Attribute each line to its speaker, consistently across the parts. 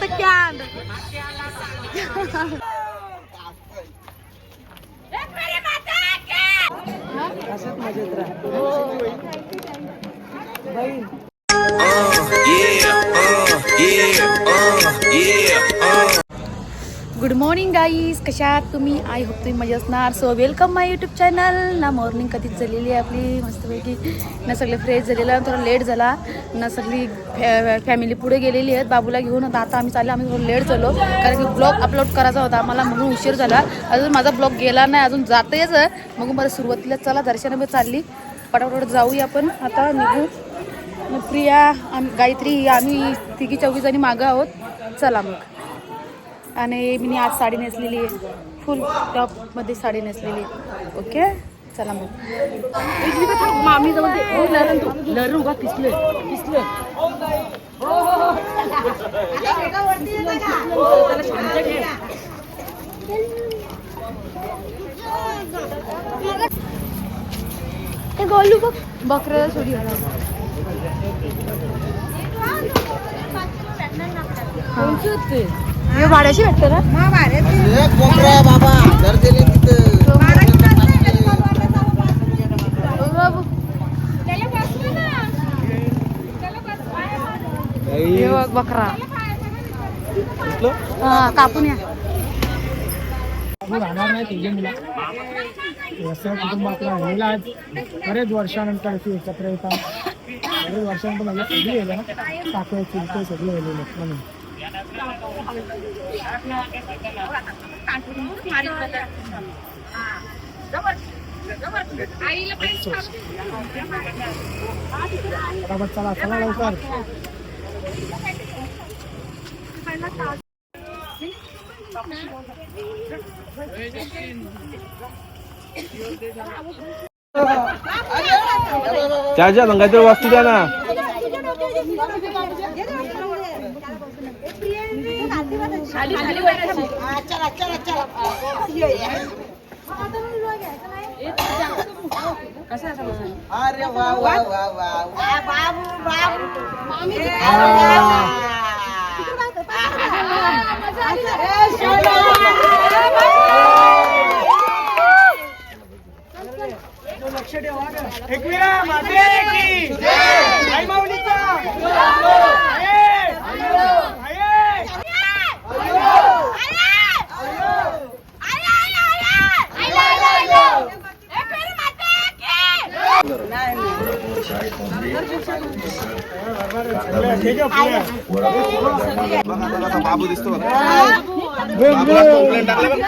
Speaker 1: the can.
Speaker 2: असंच मजेत राहा बहीण
Speaker 1: गुड मॉर्निंग गाईज कशा आहात तुम्ही? आय होप तुम्ही मजा असणार. So welcome my YouTube channel ना मॉर्निंग कधीच झालेली आहे आपली. मस्तपैकी ना सगळे फ्रेश झालेलं आहे थोडा लेट झाला. ना सगळी फॅ फॅमिली पुढे गेलेली आहेत. बाबूला घेऊन आता आता आम्ही चाललो. आम्ही थोडं लेट झालो. कारण की ब्लॉग अपलोड करायचा होता. मला म्हणून उशीर झाला. अजून माझा ब्लॉग गेला नाही. अजून जातेच मग मला सुरुवातीला चला दर्शनामध्ये चालली. पटापट जाऊया आपण. आता निघू. मग प्रिया आम गायत्री आम्ही तिघी चौघी जणी मागं आहोत. चला मग. आणि मी आज साडी नेसलेली आहे. फुल टॉपमध्ये साडी नेसलेली ओके चला मग. मामी जवळ लरण तू. लरण उभा पिसले पिसले गोलू बघ. बकऱ्याला सोडी घाला. हे भाड्याशी भेटतं ना?
Speaker 2: बाबा दिले तिथं.
Speaker 1: बकरा. हा कापून या.
Speaker 2: राहणार नाही तुझे मुला. असं कुटुंब आपलं राहिलेलं आज बरेच वर्षानंतर अशी एकत्र येतात. बरेच वर्षानंतर माझ्या सगळी गेलं ना. सगळे गेलेले म्हणून बरोबर चला चला लवकर
Speaker 3: त्याच्या मग काहीतरी वस्तू द्या ना
Speaker 2: अरे वा वा वा वा लक्ष ठेवा एकविरा माते की आई माऊलीचा
Speaker 3: बाबू दिसतो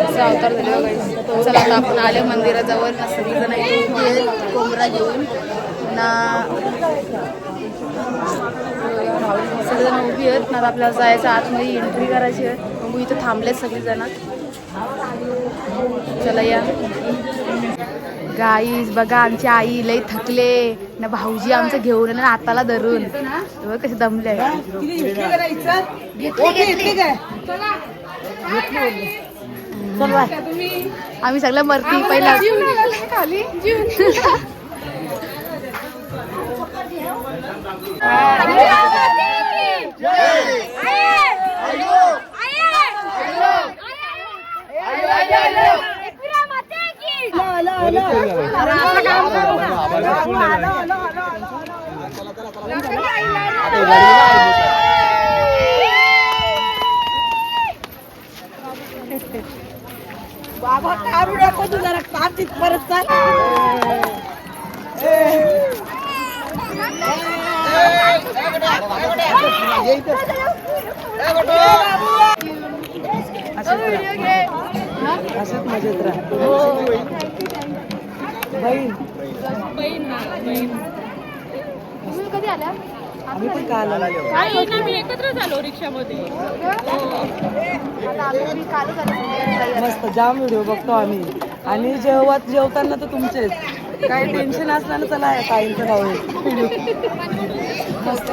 Speaker 1: अवतार झाले guys. चला आता आपण आले मंदिराजवळ. ना सगळीजण इथे कोंबडा घेऊन ना सगळेजण उभी आहेत. ना आपल्याला जायचं आतमध्ये एंट्री करायची आहे. बघू इथं थांबलेत सगळेजण. चला या. गाईज बघा आमची आई लई थकले. ना भाऊजी आमचं घेऊन ना हाताला धरून. कसे दमले. चल बाय आम्ही सगळं मरती पहिला खाली
Speaker 2: नको तू जरा कार्तिक परत चाल. असंच मजेत राहा. बहीण.
Speaker 1: कधी आल्या?
Speaker 2: आम्ही पण काल आलो.
Speaker 1: एकत्र झालो रिक्षामध्ये. आले
Speaker 2: मस्त जाम व्हिडिओ बघतो आम्ही.
Speaker 4: आणि जेव्हा जेवताना तर तुमचेच. काय टेन्शन असलं ना चला ताईंचं आहे मस्त.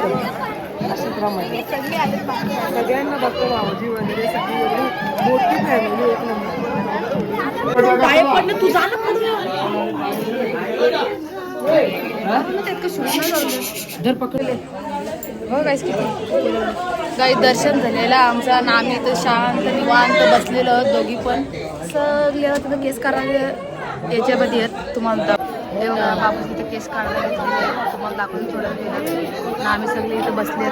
Speaker 4: सगळ्यांना बघतो भाऊजी वगैरे सगळी वगैरे. मोठी फॅमिली एक नंबर
Speaker 1: पकडले. हो गाईस किती? गाई दर्शन झालेलं आमचा. नामी तर शांत निवांत बसलेलो आहोत दोघी पण. सगळे तिथं केस काढायला याच्यामध्ये आहेत. तुम्हाला बाबू तिथे केस काढायला. तुम्हाला दाखवून थोडं ना आम्ही सगळे इथं बसले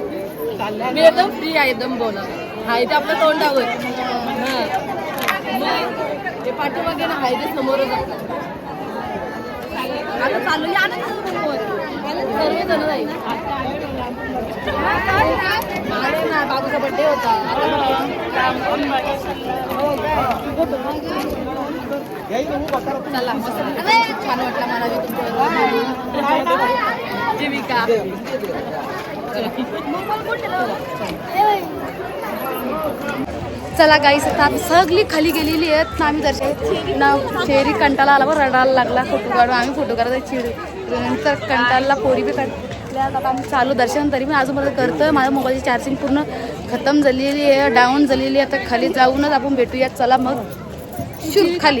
Speaker 1: मी एकदम फ्री आहे एकदम बोला हा इथे आपलं तोंडावर हा. मग हे पाठीमागे ना हाय ते समोरच आता चालू या ना. समोर सर्व जण जाईल अरे ना बाबूचा बड्डे होता. हो, चला मस्त. छान वाटलं मला जीविका. चला गाईस आता आम्ही सगळी खाली गेलेली आहेत. ना आम्ही दर्शन ना शेरी कंटाळा आला बरं रडायला लागला फोटो काढून आम्ही फोटो काढत चिडू नंतर कंटाळला पोरी बी काढल्या आता आम्ही चालू दर्शन तरी मी अजूनपर्यंत करतो माझ्या मोबाईलची चार्जिंग पूर्ण खतम झालेली आहे डाऊन झालेली आहे. आता खाली जाऊनच आपण भेटूयात. चला मग. शूट खाली.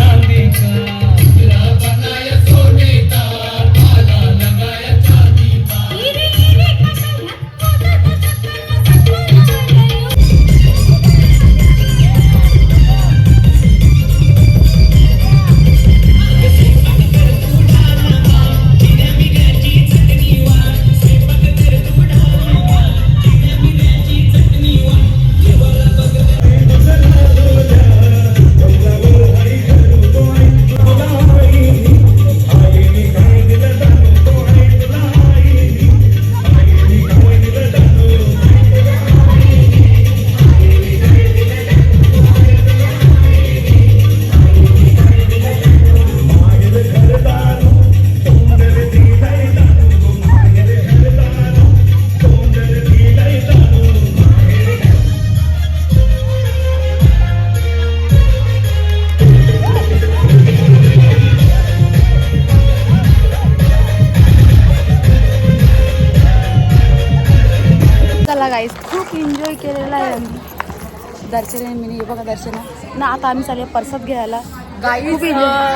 Speaker 1: दर्शन आणि मिनी हे बघा दर्शना ना आता आम्ही चालले परसाद घ्यायला.
Speaker 4: गाईज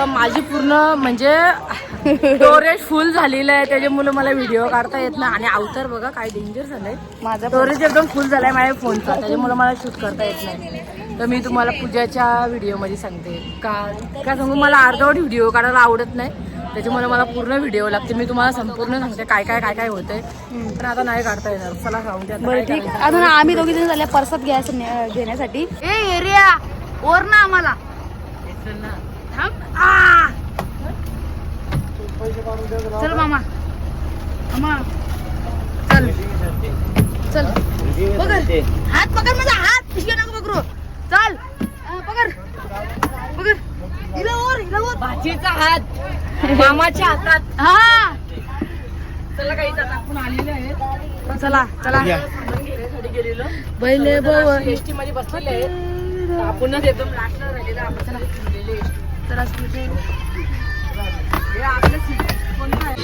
Speaker 4: माझी पूर्ण म्हणजे स्टोरेज फुल झालेलं आहे. त्याच्यामुळे मला व्हिडिओ काढता येत नाही. आणि अवतार बघा काय डेंजर झालंय.
Speaker 1: माझा
Speaker 4: स्टोरेज एकदम फुल झालाय माझ्या फोनचा त्याच्यामुळे मला शूट करता येत नाही. तर मी तुम्हाला पूजाच्या व्हिडिओमध्ये सांगते. का काय सांगू? मला अर्धवट व्हिडिओ काढायला आवडत नाही. त्याच्यामुळे मला पूर्ण व्हिडिओ लागते. मी तुम्हाला संपूर्ण सांगते काय काय काय काय होतंय. पण आता नाही काढता येणार. चला सांगते आता
Speaker 1: बरं
Speaker 4: काय
Speaker 1: ठीक.
Speaker 4: करायचं.
Speaker 1: आता ना आम्ही दोघी जण झाले परसाद घ्यायचं ने- घेण्यासाठी. ए एरिया ओर ना आम्हाला. थांब. आ! चल मामा. मामा. चल. चल. पकड. हात पकड माझा हात. पिशवी नको पकडू. चल. पकड.
Speaker 4: भाचीचा हात. मामाच्या हातात.
Speaker 1: हा.
Speaker 4: चला काही आपण आलेले आहेत.
Speaker 1: चला चला. पहिले
Speaker 4: एसटी मध्ये बसलेले आहेत. आपणच एकदम लास्टला राहिलेलं आपण चला गेलेले
Speaker 1: चला स्कूटर
Speaker 4: हे आपलं सीट. कोणतं आहे?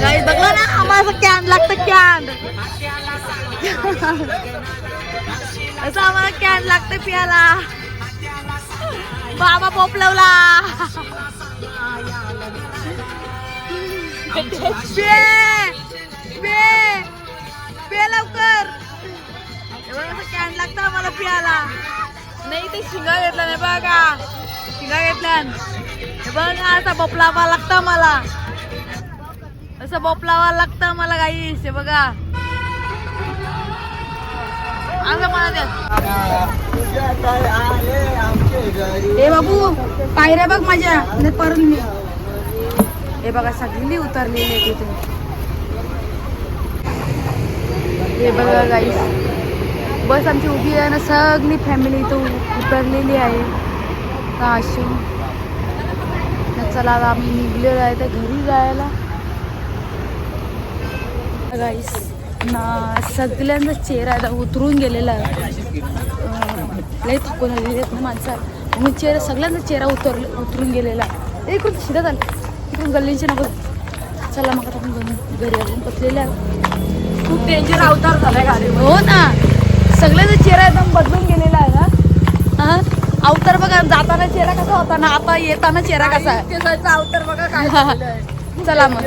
Speaker 1: गाईस बघला ना आम्हाला कॅन लागतं कॅन असं आम्हाला कॅन लागतं पियाला बाबा पोपलवला पे पे लवकर कॅन लागतं आम्हाला पियाला नाही ते शिंगा घेतला नाही बघा शिंगा घेतल्या हे बघ असा बपलावा लागतं मला. असं बोपलावा लागतं मला काही हे बघा. आमच्या मला द्या हे बाबू पायऱ्या बघ माझ्या. परत मी हे बघा सगळी उतरली आहे तिथे. हे बघा गाई बस आमची उभी आहे ना सगळी फॅमिली इथं उतरलेली आहे. का अशी चला आता आम्ही निघलेलो आहे तर घरी जायला. गाईस ना सगळ्यांचा चेहरा आता उतरून गेलेला आहे. लय थकून आलेले आहेत ना माणसं. मग चेहरा सगळ्यांचा चेहरा उतर उतरून गेलेला आहे. ए, इकडून शिदा चाल इकडून गल्लीचे नको. चला मग आता आपण घरी- अजून बसलेल्या
Speaker 4: खूप डेंजर अवतार झाला गाडी
Speaker 1: हो ना. सगळ्याचा चेहरा एकदम बदलून अवतार बघा जाताना चेहरा कसा होता ना आता येताना चेहरा कसा आहे?
Speaker 4: अवतार बघा काय.
Speaker 1: चला मग.